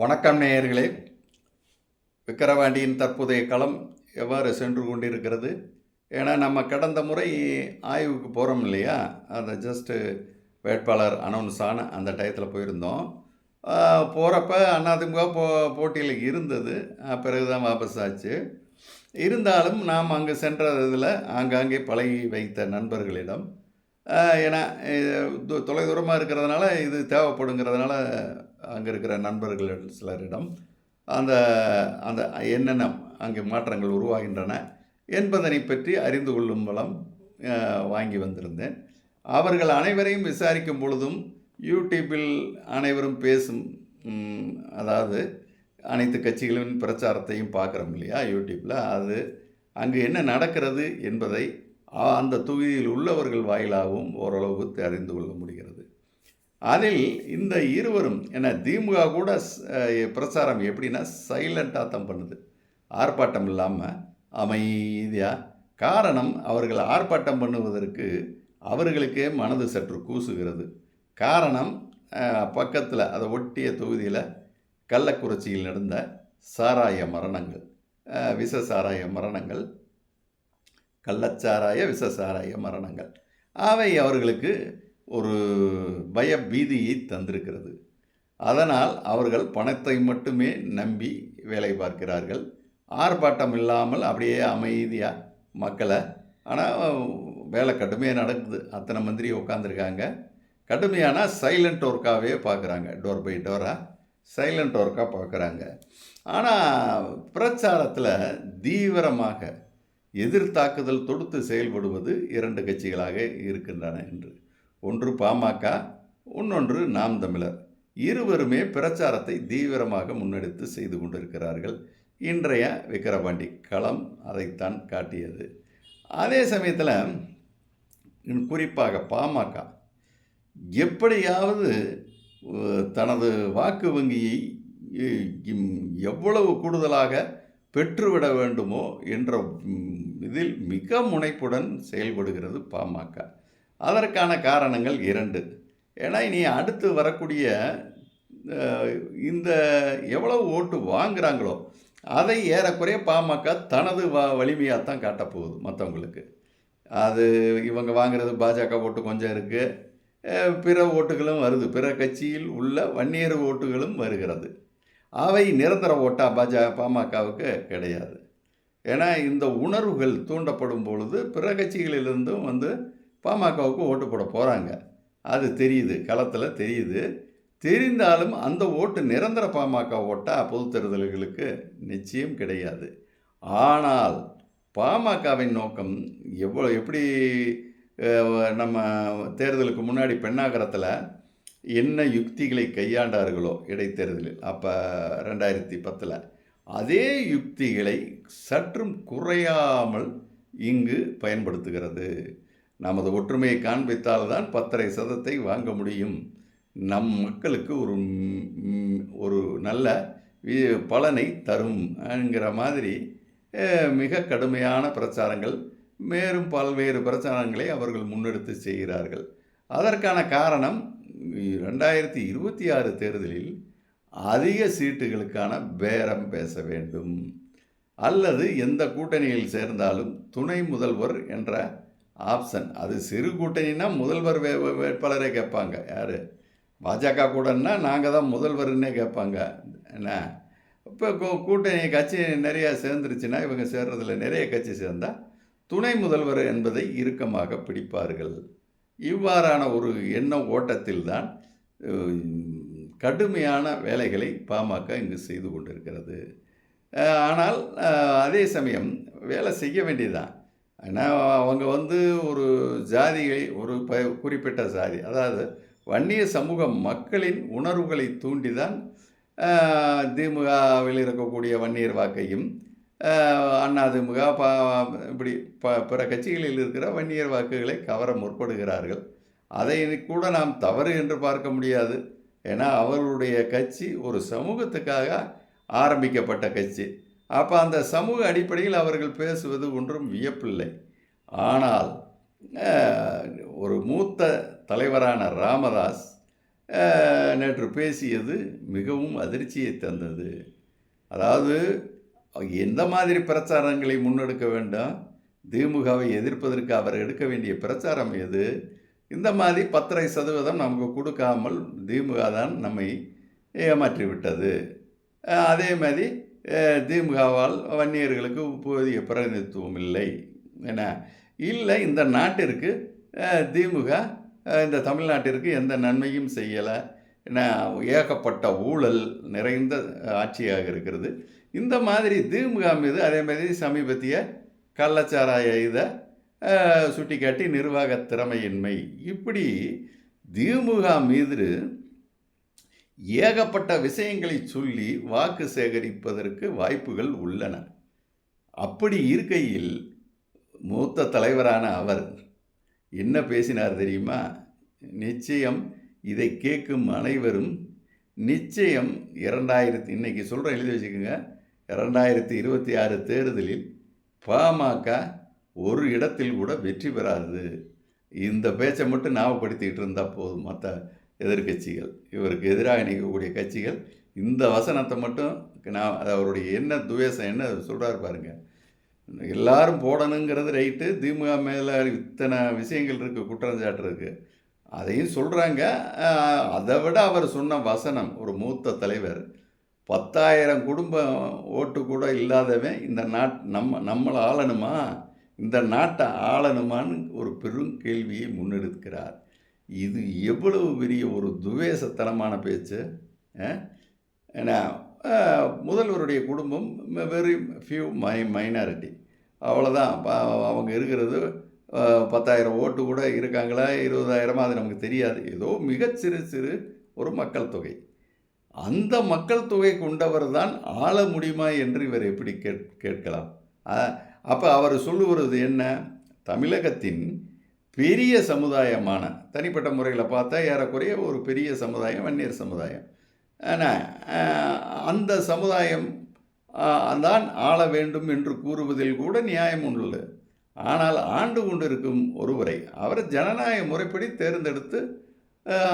வணக்கம் நேயர்களே. விக்கிரவாண்டியின் தற்போதைய களம் எவ்வாறு சென்று கொண்டிருக்கிறது? ஏன்னா நம்ம கடந்த முறை ஆய்வுக்கு போகிறோம் இல்லையா? அந்த ஜஸ்ட்டு வேட்பாளர் அனௌன்ஸ் ஆன அந்த டயத்தில் போயிருந்தோம். போகிறப்ப அதிமுக போ போட்டியில் இருந்தது. பிறகுதான் பிறகு தான் வாபஸ் ஆச்சு. இருந்தாலும் நாம் அங்கே சென்ற இதில் ஆங்காங்கே பழகி வைத்த நண்பர்களிடம் ஏன்னா இது தொலைதூரமாக இருக்கிறதுனால இது தேவைப்படுங்கிறதுனால அங்கே இருக்கிற நண்பர்கள் சிலரிடம் அந்த அந்த என்னென்ன அங்கே மாற்றங்கள் உருவாகின்றன என்பதனை பற்றி அறிந்து கொள்ளும் மூலம் வாங்கி வந்திருந்தேன். அவர்கள் அனைவரையும் விசாரிக்கும் பொழுதும் யூடியூப்பில் அனைவரும் பேசும் அதாவது அனைத்து கட்சிகளின் பிரச்சாரத்தையும் பார்க்குறோம் இல்லையா யூடியூப்பில் அது அங்கு என்ன நடக்கிறது என்பதை அந்த தொகுதியில் உள்ளவர்கள் வாயிலாகவும் ஓரளவு அறிந்து கொள்ள முடிகிறது. அதில் இந்த இருவரும் என திமுக கூட பிரச்சாரம் எப்படின்னா சைலண்ட்டாக தான் பண்ணுது. ஆர்ப்பாட்டம் இல்லாமல் அமைதியாக காரணம் அவர்கள் ஆர்ப்பாட்டம் பண்ணுவதற்கு அவர்களுக்கே மனது சற்று கூசுகிறது. காரணம் பக்கத்தில் அதை ஒட்டிய தொகுதியில் கள்ளக்குறிச்சியில் நடந்த சாராய மரணங்கள் விச விஷ சாராய மரணங்கள் கள்ளச்சாராய விஷ சாராய மரணங்கள். அவை அவர்களுக்கு ஒரு பய பீதியை தந்திருக்கிறது. அதனால் அவர்கள் பணத்தை மட்டுமே நம்பி வேலை பார்க்கிறார்கள். ஆர்ப்பாட்டம் இல்லாமல் அப்படியே அமைதியாக மக்களை ஆனால் வேலை கடுமையாக நடக்குது. அத்தனை மந்திரி உட்காந்துருக்காங்க கடுமையான சைலண்ட் ஒர்க்காகவே பார்க்குறாங்க. டோர் பை டோராக சைலண்ட் ஒர்க்காக பார்க்குறாங்க. ஆனால் பிரச்சாரத்தில் தீவிரமாக எதிர்த்தாக்குதல் தொடுத்து செயல்படுவது இரண்டு கட்சிகளாக இருக்கின்றன என்று. ஒன்று பாமக இன்னொன்று நாம் தமிழர். இருவருமே பிரச்சாரத்தை தீவிரமாக முன்னெடுத்து செய்து கொண்டிருக்கிறார்கள். இன்றைய விக்கிரபாண்டி களம் அதைத்தான் காட்டியது. அதே சமயத்தில் குறிப்பாக பாமக எப்படியாவது தனது வாக்கு வங்கியை எவ்வளவு கூடுதலாக பெற்றுவிட வேண்டுமோ என்ற இதில் மிக முனைப்புடன் செயல்படுகிறது பாமக. அதற்கான காரணங்கள் இரண்டு. ஏன்னா இனி அடுத்து வரக்கூடிய இந்த எவ்வளவு ஓட்டு வாங்குகிறாங்களோ அதை ஏறக்குறைய பாமக தனது வ வலிமையாக தான் காட்டப்போகுது மற்றவங்களுக்கு அது இவங்க வாங்குறது பாஜக ஓட்டு கொஞ்சம் இருக்குது பிற ஓட்டுகளும் வருது. பிற கட்சியில் உள்ள வன்னியர் ஓட்டுகளும் வருகிறது. அவை நிரந்தர ஓட்டா பாஜ பாமகவுக்கு கிடையாது. ஏன்னா இந்த உணர்வுகள் தூண்டப்படும் பொழுது பிற கட்சிகளிலிருந்தும் வந்து பாமகவுக்கு ஓட்டு போட போகிறாங்க அது தெரியுது களத்தில் தெரியுது. தெரிந்தாலும் அந்த ஓட்டு நிரந்தர பாமக ஓட்டா பொது தேர்தல்களுக்கு நிச்சயம் கிடையாது. ஆனால் பாமகவின் நோக்கம் எவ்வளோ எப்படி நம்ம தேர்தலுக்கு முன்னாடி பெண்ணாகரத்தில் என்ன யுக்திகளை கையாண்டார்களோ இடைத்தேர்தலில் அப்போ ரெண்டாயிரத்தி பத்தில் அதே யுக்திகளை சற்றும் குறையாமல் இங்கு பயன்படுத்துகிறது. நமது ஒற்றுமையை காண்பித்தால்தான் பத்தரை சதத்தை வாங்க முடியும். நம் மக்களுக்கு ஒரு ஒரு நல்ல வி- பலனை தரும் என்கிற மாதிரி மிக கடுமையான பிரச்சாரங்கள் மேலும் பல்வேறு பிரச்சாரங்களை அவர்கள் முன்னெடுத்து செய்கிறார்கள். அதற்கான காரணம் ரெண்டாயிரத்தி இருபத்தி ஆறு தேர்தலில் அதிக சீட்டுகளுக்கான பேரம் பேச வேண்டும். அல்லது எந்த கூட்டணியில் சேர்ந்தாலும் துணை முதல்வர் என்ற ஆப்ஷன். அது சிறு கூட்டணினா முதல்வர் வே வேட்பாளரே கேட்பாங்க. யார்? பாஜக கூடன்னா நாங்கள் தான் முதல்வர்னே கேட்பாங்க. என்ன? இப்போ கூட்டணி கட்சி நிறையா சேர்ந்துருச்சுன்னா இவங்க சேர்றதில் நிறைய கட்சி சேர்ந்தால் துணை முதல்வர் என்பதை இறுக்கமாக பிடிப்பார்கள். இவ்வாறான ஒரு எண்ண ஓட்டத்தில் தான் கடுமையான வேலைகளை பாமக இங்கு செய்து கொண்டிருக்கிறது. ஆனால் அதே சமயம் வேலை செய்ய வேண்டியதுதான். ஆனால் அவங்க வந்து ஒரு ஜாதியை ஒரு ப குறிப்பிட்ட ஜாதி அதாவது வன்னிய சமூக மக்களின் உணர்வுகளை தூண்டிதான் திமுகவில் இருக்கக்கூடிய வன்னியர் வாக்கையும் அதிமுக பா இப்படி ப பிற கட்சிகளில் இருக்கிற வன்னியர் வாக்குகளை கவர முற்படுகிறார்கள். அதை கூட நாம் தவறு என்று பார்க்க முடியாது. ஏன்னா அவர்களுடைய கட்சி ஒரு சமூகத்துக்காக ஆரம்பிக்கப்பட்ட கட்சி. அப்போ அந்த சமூக அடிப்படையில் அவர்கள் பேசுவது ஒன்றும் வியப்பில்லை. ஆனால் ஒரு மூத்த தலைவரான ராமதாஸ் நேற்று பேசியது மிகவும் அதிர்ச்சியை தந்தது. அதாவது எந்த மாதிரி பிரச்சாரங்களை முன்னெடுக்க வேண்டும்? திமுகவை எதிர்ப்பதற்கு அவர் எடுக்க வேண்டிய பிரச்சாரம் எது? இந்த மாதிரி பத்தரை சதவீதம் நமக்கு கொடுக்காமல் திமுக தான் நம்மை ஏமாற்றி விட்டது அதே மாதிரி திமுகவால் வன்னியர்களுக்கு போதிய பிரதிநிதித்துவம் இல்லை. என்ன? இல்லை இந்த நாட்டிற்கு திமுக இந்த தமிழ்நாட்டிற்கு எந்த நன்மையும் செய்யலை. ஏகப்பட்ட ஊழல் நிறைந்த ஆட்சியாக இருக்கிறது. இந்த மாதிரி திமுக மீது அதே மாதிரி சமீபத்திய கள்ளச்சாராய இதை சுட்டிக்காட்டி நிர்வாக திறமையின்மை. இப்படி திமுக மீது ஏகப்பட்ட விஷயங்களை சொல்லி வாக்கு சேகரிப்பதற்கு வாய்ப்புகள் உள்ளன. அப்படி இருக்கையில் மூத்த தலைவரான அவர் என்ன பேசினார் தெரியுமா? நிச்சயம் இதை கேட்கும் அனைவரும் நிச்சயம் இரண்டாயிரத்தி இன்னைக்கு சொல்கிறேன் எழுதி வச்சுக்கோங்க. இரண்டாயிரத்தி இருபத்தி ஆறு தேர்தலில் பாமக ஒரு இடத்தில் கூட வெற்றி பெறாது இந்த பேச்சை மட்டும் ஞாபகப்படுத்திக்கிட்டு இருந்தால் போதும் மற்ற எதிர்க்கட்சிகள். இவருக்கு எதிராக நிற்கக்கூடிய கட்சிகள் இந்த வசனத்தை மட்டும் நான் அது அவருடைய என்ன துவேஷம் என்ன சொல்கிறாரு பாருங்கள் எல்லாரும் போடணுங்கிறது ரைட்டு திமுக மேலே இத்தனை விஷயங்கள் இருக்குது குற்றஞ்சாட்டு இருக்குது அதையும் சொல்கிறாங்க அதை விட அவர் சொன்ன வசனம் ஒரு மூத்த தலைவர் பத்தாயிரம் குடும்பம் ஓட்டு கூட இல்லாதவன் இந்த நாட் நம்ம நம்மளை ஆளணுமா? இந்த நாட்டை ஆளணுமான்னு ஒரு பெரும் கேள்வியை முன்னெடுக்கிறார். இது எவ்வளவு பெரிய ஒரு துவேஷத்தனமான பேச்சு ஏன்னா முதல்வருடைய குடும்பம் வெரி ஃபியூ மை மைனாரிட்டி அவ்வளோதான் அவங்க இருக்கிறது பத்தாயிரம் ஓட்டு கூட இருக்காங்களா இருபதாயிரமா அது நமக்கு தெரியாது. ஏதோ மிகச்சிறு சிறு ஒரு மக்கள் தொகை. அந்த மக்கள் தொகை கொண்டவர் தான் ஆள முடியுமா என்று இவர் எப்படி கேட் கேட்கலாம். அப்போ அவர் சொல்லுவது என்ன? தமிழகத்தின் பெரிய சமுதாயமான தனிப்பட்ட முறையில் பார்த்தா ஏறக்குறைய ஒரு பெரிய சமுதாயம் வன்னியர் சமுதாயம். ஆனால் அந்த சமுதாயம் தான் ஆள வேண்டும் என்று கூறுவதில் கூட நியாயம் உள்ளது. ஆனால் ஆண்டு கொண்டிருக்கும் ஒருவரை அவர் ஜனநாயக முறைப்படி தேர்ந்தெடுத்து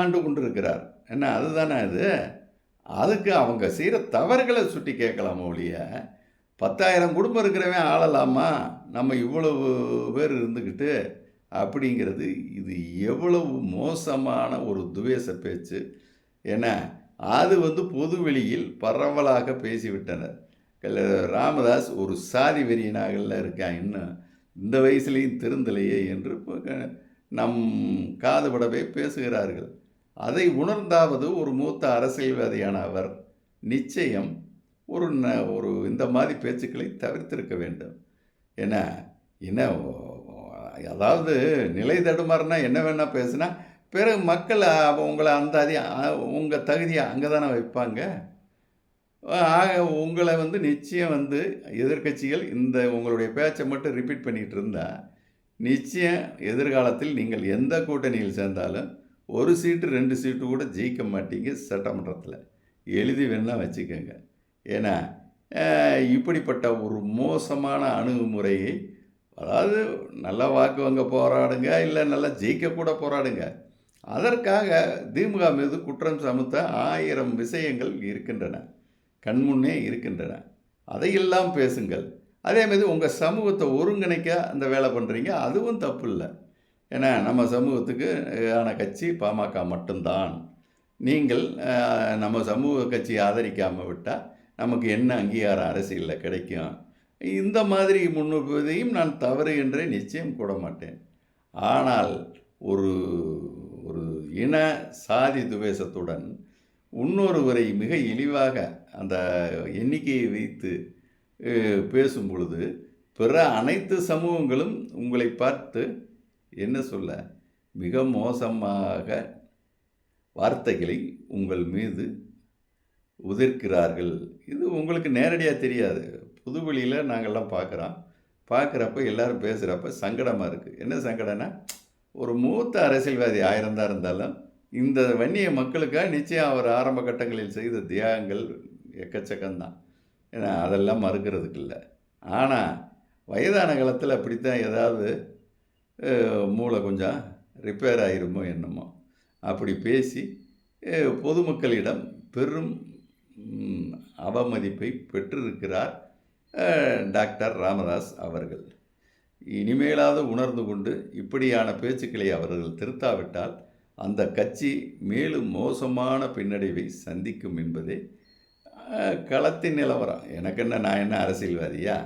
ஆண்டு கொண்டிருக்கிறார். என்ன அதுதானே அது அதுக்கு அவங்க செய்கிற தவறுகளை சுட்டி கேட்கலாமோ ஒழிய பத்தாயிரம் குடும்பம் இருக்கிறவன் ஆளலாமா? நம்ம இவ்வளவு பேர் இருந்துக்கிட்டு அப்படிங்கிறது இது எவ்வளவு மோசமான ஒரு துவேச பேச்சு. ஏன்னா அது வந்து பொது வெளியில் பரவலாக பேசிவிட்டனர். ராமதாஸ் ஒரு சாதி வெறியனாகல இருக்கான் இன்னும். இந்த வயசுலேயும் திருந்தலையே என்று நம் காதுபடவே பேசுகிறார்கள். அதை உணர்ந்தாவது ஒரு மூத்த அரசியல்வாதியான அவர் நிச்சயம் ஒரு ந- ஒரு இந்த மாதிரி பேச்சுக்களை தவிர்த்திருக்க வேண்டும். ஏன்னா என்ன அதாவது நிலை தடுமாறுனா என்ன வேணால் பேசுனா பிறகு மக்கள் அவ- உங்களை அந்த அதி உங்கள் தகுதியை அங்கே தானே வைப்பாங்க ஆக உங்களை வந்து நிச்சயம் வந்து எதிர்க்கட்சிகள் இந்த உங்களுடைய பேச்சை மட்டும் ரிப்பீட் பண்ணிகிட்டு இருந்தால் நிச்சயம் எதிர்காலத்தில் நீங்கள் எந்த கூட்டணியில் சேர்ந்தாலும் ஒரு சீட்டு ரெண்டு சீட்டு கூட ஜெயிக்க மாட்டீங்க சட்டமன்றத்தில். எழுதி வேணா வச்சுக்கோங்க. ஏன்னா இப்படிப்பட்ட ஒரு மோசமான அணுகுமுறையை அதாவது நல்லா வாக்கு வாங்க போராடுங்க இல்லை நல்லா ஜெயிக்க கூட போராடுங்க. அதற்காக திமுக மீது குற்றம் சமத்த ஆயிரம் விஷயங்கள் இருக்கின்றன. கண்முன்னே இருக்கின்றன. அதையெல்லாம் பேசுங்கள். அதேமாரி உங்கள் சமூகத்தை ஒருங்கிணைக்க அந்த வேலை பண்ணுறீங்க அதுவும் தப்பு இல்லை. ஏன்னா நம்ம சமூகத்துக்கு ஆன கட்சி பாமக மட்டும்தான். நீங்கள் நம்ம சமூக கட்சியை ஆதரிக்காமல் விட்டால் நமக்கு என்ன அங்கீகாரம் அரசியலில் கிடைக்கும்? இந்த மாதிரி முன்னுப்பதையும் நான் தவறு என்றே நிச்சயம் கூட மாட்டேன். ஆனால் ஒரு ஒரு இன சாதி துவேஷத்துடன் இன்னொருவரை மிக இழிவாக அந்த எண்ணிக்கையை வைத்து பேசும் பொழுது பிற அனைத்து சமூகங்களும் உங்களை பார்த்து என்ன சொல்ல? மிக மோசமாக வார்த்தைகளை உங்கள் மீது உதிர்க்கிறார்கள். இது உங்களுக்கு நேரடியாக தெரியாது. புதுவெளியில் நாங்கள்லாம் பார்க்குறோம் பார்க்குறப்ப எல்லாரும் பேசுகிறப்ப சங்கடமாக இருக்குது என்ன சங்கடம்னா ஒரு மூத்த அரசியல்வாதி ஆயிரம் தான் இருந்தாலும் இந்த வன்னிய மக்களுக்காக நிச்சயம் அவர் ஆரம்ப கட்டங்களில் செய்த தியாகங்கள் எக்கச்சக்கம்தான். ஏன்னா அதெல்லாம் மறுக்கிறதுக்கு இல்லை. ஆனால் வயதான காலத்தில் அப்படித்தான் ஏதாவது மூளை கொஞ்சம் ரிப்பேர் ஆயிருமோ என்னமோ. அப்படி பேசி பொதுமக்களிடம் பெரும் அவமதிப்பை பெற்றிருக்கிறார் டாக்டர் ராமதாஸ் அவர்கள். இனிமேலாவது உணர்ந்து கொண்டு இப்படியான பேச்சுக்களை அவர்கள் திருத்தாவிட்டால் அந்த கட்சி மேலும் மோசமான பின்னடைவை சந்திக்கும் என்பதே களத்தின் நிலவரம். எனக்கு என்ன நான் என்ன அரசியல்வாதியா?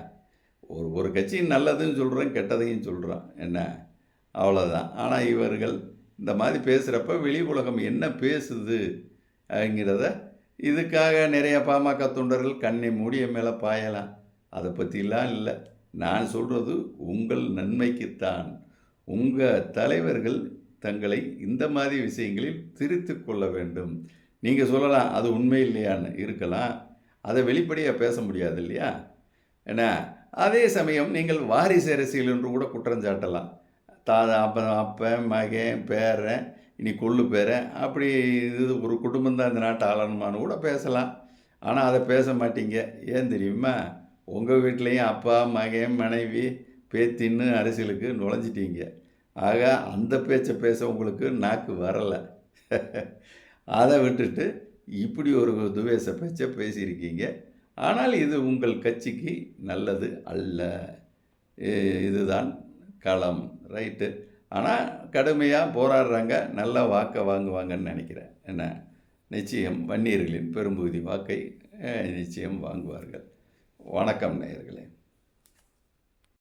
ஒரு ஒரு கட்சியும் நல்லதுன்னு சொல்கிறேன் கெட்டதையும் சொல்கிறான் என்ன? அவ்வளோதான் ஆனால் இவர்கள் இந்த மாதிரி பேசுகிறப்ப வெளி உலகம் என்ன பேசுது அப்படிங்கிறத இதுக்காக நிறைய பாமக தொண்டர்கள் கண்ணை மூடிய மேலே பாயலாம். அதை பற்றிலாம் இல்லை. நான் சொல்கிறது உங்கள் நன்மைக்குத்தான். உங்கள் தலைவர்கள் தங்களை இந்த மாதிரி விஷயங்களில் திரித்து கொள்ள வேண்டும். நீங்கள் சொல்லலாம் அது உண்மை இல்லையான்னு இருக்கலாம். அதை வெளிப்படையாக பேச முடியாது இல்லையா? என்ன? அதே சமயம் நீங்கள் வாரிசு அரசியல் என்று கூட குற்றம் சாட்டலாம். தாதா அப்ப அப்பன் மகன் பேரன் இனி கொள்ளு பேரன் அப்படி இது ஒரு குடும்பம் தான் இந்த நாட்டை ஆளணுமான்னு கூட பேசலாம். ஆனால் அதை பேச மாட்டீங்க. ஏன் தெரியுமா? உங்கள் வீட்லேயும் அப்பா மகன் மனைவி பேத்தின்னு அரசியலுக்கு நுழைஞ்சிட்டீங்க. ஆக அந்த பேச்சை பேச உங்களுக்கு நாக்கு வரலை. அதை விட்டுட்டு இப்படி ஒரு துவேச பேச்சை பேசியிருக்கீங்க. ஆனால் இது உங்கள் கட்சிக்கு நல்லது அல்ல. இதுதான் களம் ரைட்டு. ஆனால் கடுமையாக போராடுறாங்க நல்லா வாக்கை வாங்குவாங்கன்னு நினைக்கிறேன். என்ன? நிச்சயம் வன்னியர்களின் பெரும்பகுதி வாக்கை நிச்சயம் வாங்குவார்கள். வணக்கம் நேயர்களே.